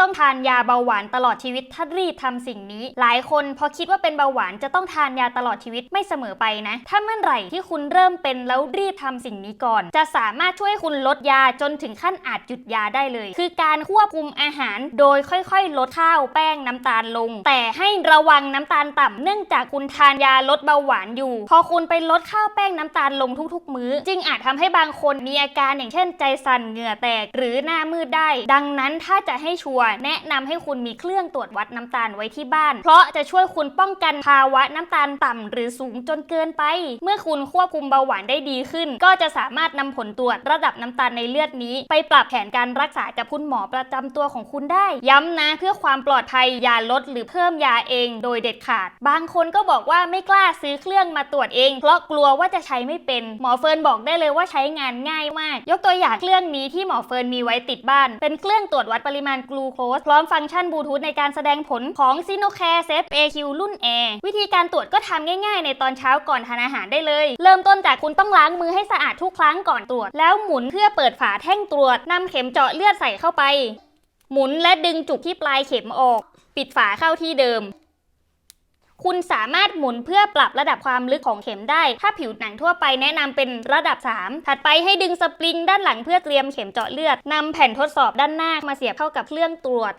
ต้องทานยาเบาหวานตลอดชีวิตถ้ารีบทำสิ่งนี้ หลายคนพอคิดว่าเป็นเบาหวานจะต้องทานยาตลอดชีวิตไม่เสมอไปนะ ถ้าเมื่อไหร่ที่คุณเริ่มเป็นแล้วรีบทำสิ่งนี้ก่อน จะสามารถช่วยคุณลดยาจนถึงขั้นอาจหยุดยาได้เลย คือการควบคุมอาหารโดยค่อยๆ ลดข้าวแป้งน้ำตาลลง แต่ให้ระวังน้ำตาลต่ำเนื่องจากคุณทานยาลดเบาหวานอยู่ พอคุณไปลดข้าวแป้งน้ำตาลลงทุกๆ มื้อ จึงอาจทำให้บางคนมีอาการอย่างเช่นใจสั่นเหงื่อแตก หรือหน้ามืดได้ ดังนั้นถ้าจะให้ชัวร์แนะนำให้คุณมีเครื่องตรวจวัดน้ำตาลไว้ที่บ้าน เพราะจะช่วยคุณป้องกันภาวะน้ำตาลต่ำหรือสูงจนเกินไป เมื่อคุณควบคุมเบาหวานได้ดีขึ้น ก็จะสามารถนำผลตรวจระดับน้ำตาลในเลือดนี้ ไปปรับแผนการรักษากับคุณหมอประจำตัวของคุณได้ ย้ำนะเพื่อความปลอดภัยอย่าลดหรือเพิ่มยาเอง โดยเด็ดขาด บางคนก็บอกว่าไม่กล้าซื้อเครื่องมาตรวจเอง เพราะกลัวว่าจะใช้ไม่เป็นหมอเฟิร์นบอกได้เลยว่าใช้งานง่ายมาก ยกตัวอย่างเครื่องนี้ที่หมอเฟิร์นมีไว้ติดบ้าน เป็นเครื่องตรวจวัดปริมาณกลูโคสพร้อมฟังก์ชันบลูทูธในการแสดงผลของซีโนแคร์เซฟ AQ รุ่น Air วิธีการตรวจก็ทำง่ายๆ ในตอนเช้าก่อนทานอาหารได้เลย เริ่มต้นจากคุณต้องล้างมือให้สะอาดทุกครั้งก่อนตรวจ แล้วหมุนเพื่อเปิดฝาแท่งตรวจนำเข็มเจาะเลือดใส่เข้าไป หมุนและดึงจุกที่ปลายเข็มออก ปิดฝาเข้าที่เดิม คุณสามารถหมุนเพื่อปรับระดับความลึกของเข็มได้ ถ้าผิวหนังทั่วไปแนะนำเป็นระดับ 3 ถัดไปให้ดึงสปริงด้านหลังเพื่อเตรียมเข็มเจาะเลือดนำแผ่นทดสอบด้านหน้ามาเสียบเข้ากับเครื่องตรวจ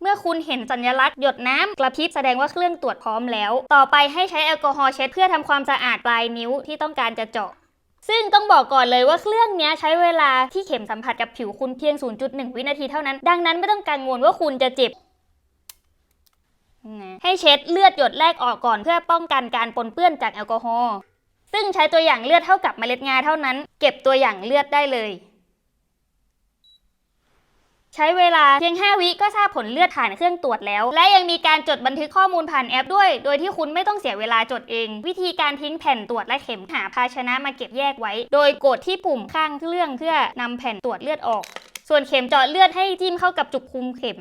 เมื่อคุณเห็นสัญลักษณ์หยดน้ำกระพริบแสดงว่าเครื่องตรวจพร้อมแล้ว ต่อไปให้ใช้แอลกอฮอล์เช็ดเพื่อทำความสะอาดปลายนิ้วที่ต้องการจะเจาะ ซึ่งต้องบอกก่อนเลยว่าเครื่องนี้ใช้เวลาที่เข็มสัมผัสกับผิวคุณเพียง 0.1 วินาทีเท่านั้น ดังนั้นไม่ต้องกังวลว่าคุณจะเจ็บ ให้เช็ดเลือดหยดแรกออกก่อนเพื่อป้องกันการปนเปื้อนจากแอลกอฮอล์ซึ่งใช้ตัวอย่างเลือดเท่ากับเมล็ดงาเท่านั้น เก็บตัวอย่างเลือดได้เลย ใช้เวลาเพียง 5 วิก็ทราบผลเลือดผ่านเครื่องตรวจแล้ว และยังมีการจดบันทึกข้อมูลผ่านแอปด้วย โดยที่คุณไม่ต้องเสียเวลาจดเอง วิธีการทิ้งแผ่นตรวจและเข็มหาภาชนะมาเก็บแยกไว้ โดยกดที่ปุ่มข้างเครื่องเพื่อนำแผ่นตรวจเลือดออก ส่วนเข็มเจาะเลือดให้จิ้มเข้ากับจุกคุมเข็ม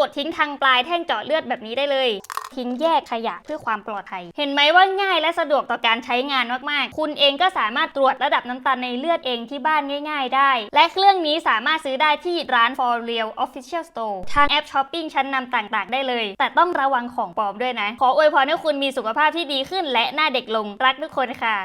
กดทิ้งทางปลายแท่งเจาะเลือดแบบนี้ได้เลย ทิ้งแยกขยะเพื่อความปลอดภัย เห็นไหมว่าง่ายและสะดวกต่อการใช้งานมากๆ คุณเองก็สามารถตรวจระดับน้ำตาลในเลือดเองที่บ้านง่าย ๆ ได้ และเครื่องนี้สามารถซื้อได้ที่ร้าน For Real Official Store ทางแอปช้อปปิ้งชั้นนำต่างๆ ได้เลย แต่ต้องระวังของปลอมด้วยนะ ขออวยพรให้คุณมีสุขภาพที่ดีขึ้น และหน้าเด็กลงรักทุกคนค่ะ